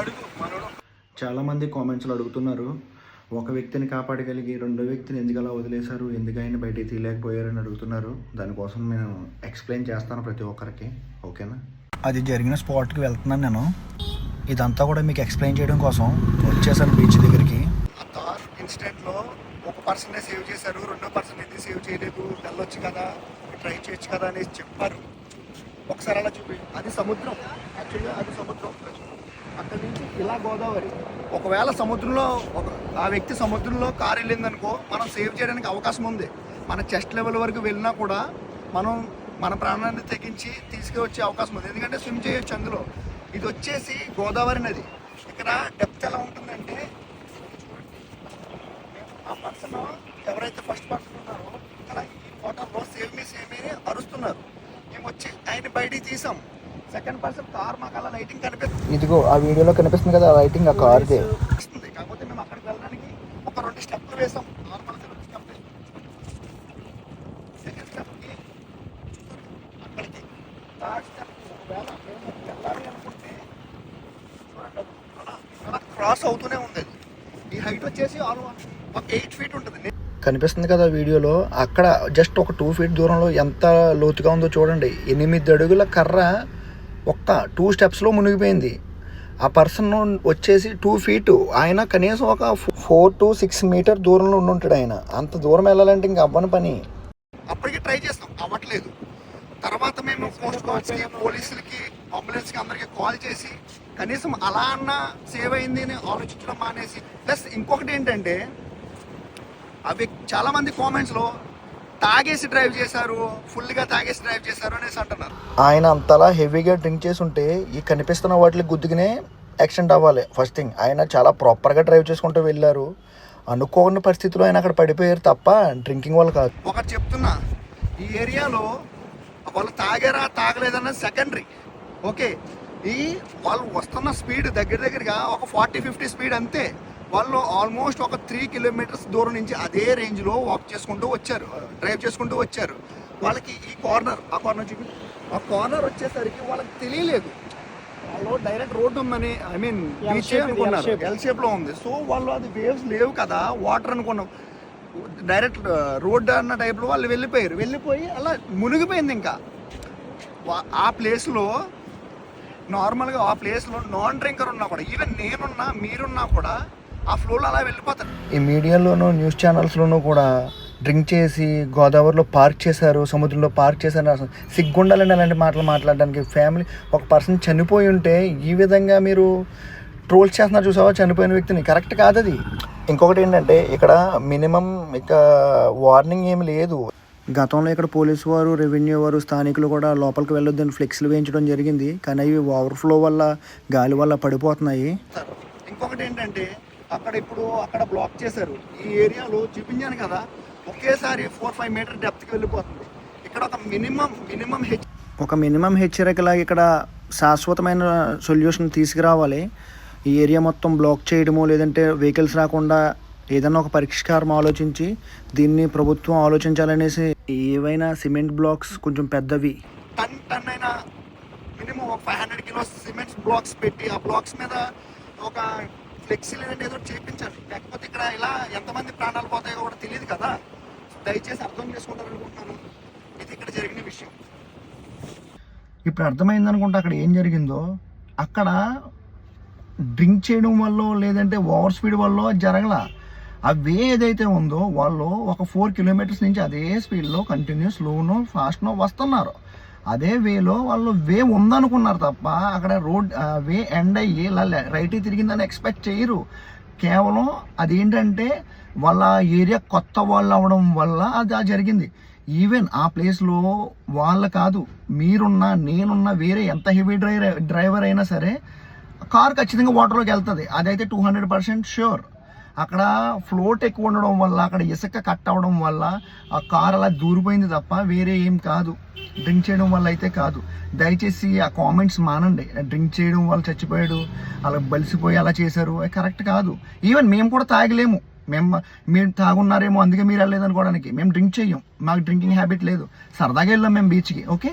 అడుగు మనోడు. చాలామంది కామెంట్స్లో అడుగుతున్నారు ఒక వ్యక్తిని కాపాడగలిగి రెండో వ్యక్తిని ఎందుకు అలా వదిలేశారు ఎందుకు ఆయన బయటికి తీయలేకపోయారని అడుగుతున్నారు. దానికోసం నేను ఎక్స్ప్లెయిన్ చేస్తాను ప్రతి ఒక్కరికి ఓకేనా? అది జరిగిన స్పాట్కి వెళ్తున్నాను నేను. ఇదంతా కూడా మీకు ఎక్స్ప్లెయిన్ చేయడం కోసం వచ్చేసాను బీచ్ దగ్గరికి. ఆ థార్ ఇన్సిడెంట్లో ఒక పర్సన్ సేవ్ చేశారు రెండో పర్సన్ ఎందుకు సేవ్ చేయలేదు వెళ్ళొచ్చు కదా ట్రై చేయొచ్చు కదా అనేసి చెప్పారు. ఒకసారి అలా చూపి. అది సముద్రం. యాక్చువల్గా అది సముద్రం. అక్కడి నుంచి ఇలా గోదావరి. ఒకవేళ సముద్రంలో ఒక ఆ వ్యక్తి సముద్రంలో కారు వెళ్ళిందనుకో మనం సేవ్ చేయడానికి అవకాశం ఉంది. మన చెస్ట్ లెవెల్ వరకు వెళ్ళినా కూడా మనం మన ప్రాణాన్ని తెగించి తీసుకువచ్చే అవకాశం ఉంది. ఎందుకంటే స్విమ్ చేయొచ్చు అందులో. ఇది వచ్చేసి గోదావరి నది. ఇక్కడ డెప్త్ ఎలా ఉంటుందంటే ఆ పర్సన్ ఎవరైతే ఫస్ట్ పర్సన్ ఉన్నారో అలా ఈ ఫోటోలో సేవ్ మీ సేవ్ అరుస్తున్నారు. బయటికి తీసాం. సెకండ్ పర్సన్ కార్ మాకు అలా లైటింగ్ కనిపిస్తుంది. ఇదిగో ఆ వీడియోలో కనిపిస్తుంది కదా లైటింగ్ ఆ కార్దే కాకపోతే మేము అక్కడికి వెళ్ళడానికి ఒక రెండు స్టెప్లు వేసాం. నార్మల్ స్టెప్ సెకండ్ స్టెప్కి అక్కడికి థర్డ్ స్టెప్ ఒకవేళ మేము వెళ్ళాలి అనుకుంటే క్రాస్ అవుతూనే ఉంది. ఈ హైట్ వచ్చేసి ఆల్ ఒక ఎయిట్ ఫీట్ ఉంటుంది. కనిపిస్తుంది కదా వీడియోలో అక్కడ జస్ట్ ఒక టూ ఫీట్ దూరంలో ఎంత లోతుగా ఉందో చూడండి. ఎనిమిది అడుగుల కర్ర ఒక్క టూ స్టెప్స్లో మునిగిపోయింది. ఆ పర్సన్ వచ్చేసి టూ ఫీట్ ఆయన కనీసం ఒక ఫోర్ టు సిక్స్ మీటర్ దూరంలో ఉండి ఉంటాడు ఆయన. అంత దూరం వెళ్ళాలంటే ఇంక అవ్వని పని. అప్పటికి ట్రై చేస్తాం అవ్వట్లేదు. తర్వాత మేము పోస్ట్ గార్డ్స్కి పోలీసులకి అంబులెన్స్కి అందరికి కాల్ చేసి కనీసం అలా అన్న సేవ్ అయింది అని ఆలోచించడం మానేసి ప్లస్ ఇంకొకటి ఏంటంటే అవి చాలా మంది కామెంట్స్లో తాగేసి డ్రైవ్ చేశారు ఫుల్గా తాగేసి డ్రైవ్ చేశారు అనేసి అంటున్నారు. ఆయన అంతలా హెవీగా డ్రింక్ చేసి ఉంటే ఈ కనిపిస్తున్న వాటికి గుద్దుకునే యాక్సిడెంట్ అవ్వాలి. ఫస్ట్ థింగ్ ఆయన చాలా ప్రాపర్గా డ్రైవ్ చేసుకుంటూ వెళ్ళారు. అనుకోని పరిస్థితిలో ఆయన అక్కడ పడిపోయారు తప్ప డ్రింకింగ్ వల్ల కాదు. ఒకటి చెప్తున్నా ఈ ఏరియాలో వాళ్ళు తాగారా తాగలేదన్నది సెకండరీ ఓకే ఈ వాళ్ళు వస్తున్న స్పీడ్ దగ్గర దగ్గరగా ఒక ఫార్టీ ఫిఫ్టీ స్పీడ్ అంతే. వాళ్ళు ఆల్మోస్ట్ ఒక త్రీ కిలోమీటర్స్ దూరం నుంచి అదే రేంజ్లో వాక్ చేసుకుంటూ వచ్చారు. డ్రైవ్ చేసుకుంటూ వచ్చారు. వాళ్ళకి ఈ కార్నర్ ఆ కార్నర్ చూపి ఆ కార్నర్ వచ్చేసరికి వాళ్ళకి తెలియలేదు. వాళ్ళు డైరెక్ట్ రోడ్ ఉందని ఐ మీన్ బీచ్ అనుకున్నారు. ఎల్ షేప్లో ఉంది. సో వాళ్ళు అది వేవ్స్ లేవు కదా వాటర్ అనుకున్నాం. డైరెక్ట్ రోడ్ అన్న టైప్లో వాళ్ళు వెళ్ళిపోయారు. వెళ్ళిపోయి అలా మునిగిపోయింది ఇంకా. ఆ ప్లేస్లో నార్మల్గా ఆ ప్లేస్లో నాన్ డ్రింకర్ ఉన్నా కూడా ఈవెన్ నేనున్నా మీరున్నా కూడా ఆ ఫ్లోలో అలా వెళ్ళిపోతారు. ఈ మీడియాలోనూ న్యూస్ ఛానల్స్లోనూ కూడా డ్రింక్ చేసి గోదావరిలో పార్క్ చేశారు సముద్రంలో పార్క్ చేశారు అసలు సిగ్గుండాలండి అలాంటి మాటలు మాట్లాడడానికి. ఫ్యామిలీ ఒక పర్సన్ చనిపోయి ఉంటే ఈ విధంగా మీరు ట్రోల్స్ చేస్తున్నారు చూసావా? చనిపోయిన వ్యక్తిని. కరెక్ట్ కాదు అది. ఇంకొకటి ఏంటంటే ఇక్కడ మినిమం ఇక వార్నింగ్ ఏమి లేదు. గతంలో ఇక్కడ పోలీసు వారు రెవెన్యూ వారు స్థానికులు కూడా లోపలికి వెళ్ళొద్దని ఫ్లెక్స్లు వేయించడం జరిగింది. కానీ అవి ఓవర్ఫ్లో వల్ల గాలి వల్ల పడిపోతున్నాయి. ఇంకొకటి ఏంటంటే అక్కడ ఇప్పుడు అక్కడ బ్లాక్ చేశారు. ఈ ఏరియాలో చూపించాను కదా ఒకేసారి ఫోర్ ఫైవ్ మీటర్ డెప్త్కి వెళ్ళిపోతుంది. ఇక్కడ ఒక మినిమం మినిమం హెచ్ ఒక మినిమం హెచ్చరికలాగా ఇక్కడ శాశ్వతమైన సొల్యూషన్ తీసుకురావాలి. ఈ ఏరియా మొత్తం బ్లాక్ చేయడము లేదంటే వెహికల్స్ రాకుండా ఏదైనా ఒక పరిష్కారం ఆలోచించి దీన్ని ప్రభుత్వం ఆలోచించాలనేసి ఏవైనా సిమెంట్ బ్లాక్స్ కొంచెం పెద్దవి. టన్ టన్ అయిన మినిమం ఒక five hundred kilos cements blocks పెట్టి ఆ బ్లాక్స్ మీద ఒక ఫ్లెక్సీలు లేదంటే ఏదో చేయించాలి. లేకపోతే ఇక్కడ ఇలా ఎంతమంది ప్రాణాలు పోతాయో కూడా తెలియదు కదా. దయచేసి అర్థం చేసుకుంటారు అనుకుంటున్నాను. ఇది ఇక్కడ జరిగిన విషయం. ఇప్పుడు అర్థమైంది అనుకుంటే అక్కడ ఏం జరిగిందో. అక్కడ డ్రింక్ చేయడం వల్ల లేదంటే ఓవర్ స్పీడ్ వల్ల జరగల. ఆ వే ఏదైతే ఉందో వాళ్ళు ఒక ఫోర్ కిలోమీటర్స్ నుంచి అదే స్పీడ్లో కంటిన్యూ స్లోనో ఫాస్ట్నో వస్తున్నారు. అదే వేలో వాళ్ళు వే ఉందనుకున్నారు తప్ప అక్కడ రోడ్ వే ఎండ్ అయ్యి ఇలా రైట్ తిరిగిందని ఎక్స్పెక్ట్ చేయరు. కేవలం అదేంటంటే వాళ్ళ ఏరియా కొత్త వాళ్ళు అవడం వల్ల అది ఆ జరిగింది. ఈవెన్ ఆ ప్లేస్లో వాళ్ళ కాదు మీరున్న నేనున్న వేరే ఎంత హెవీ డ్రైవర్ డ్రైవర్ అయినా సరే కార్ ఖచ్చితంగా వాటర్లోకి వెళ్తుంది. అదైతే టూ హండ్రెడ్ పర్సెంట్ షూర్ అక్కడ ఫ్లోట్ ఎక్కువ ఉండడం వల్ల అక్కడ ఇసుక కట్ అవ్వడం వల్ల ఆ కార్ అలా దూరిపోయింది తప్ప వేరే ఏం కాదు. డ్రింక్ చేయడం వల్ల అయితే కాదు. దయచేసి ఆ కామెంట్స్ మానండి. డ్రింక్ చేయడం వల్ల చచ్చిపోయాడు అలా బలిసిపోయి అలా చేశారు కరెక్ట్ కాదు. ఈవెన్ మేము కూడా తాగలేము. మేము మీరు తాగున్నారేమో అందుకే మీరు వెళ్ళలేదు అనుకోవడానికి మేము డ్రింక్ చేయం మాకు డ్రింకింగ్ హ్యాబిట్ లేదు. సరదాగా వెళ్ళాం మేము బీచ్కి ఓకే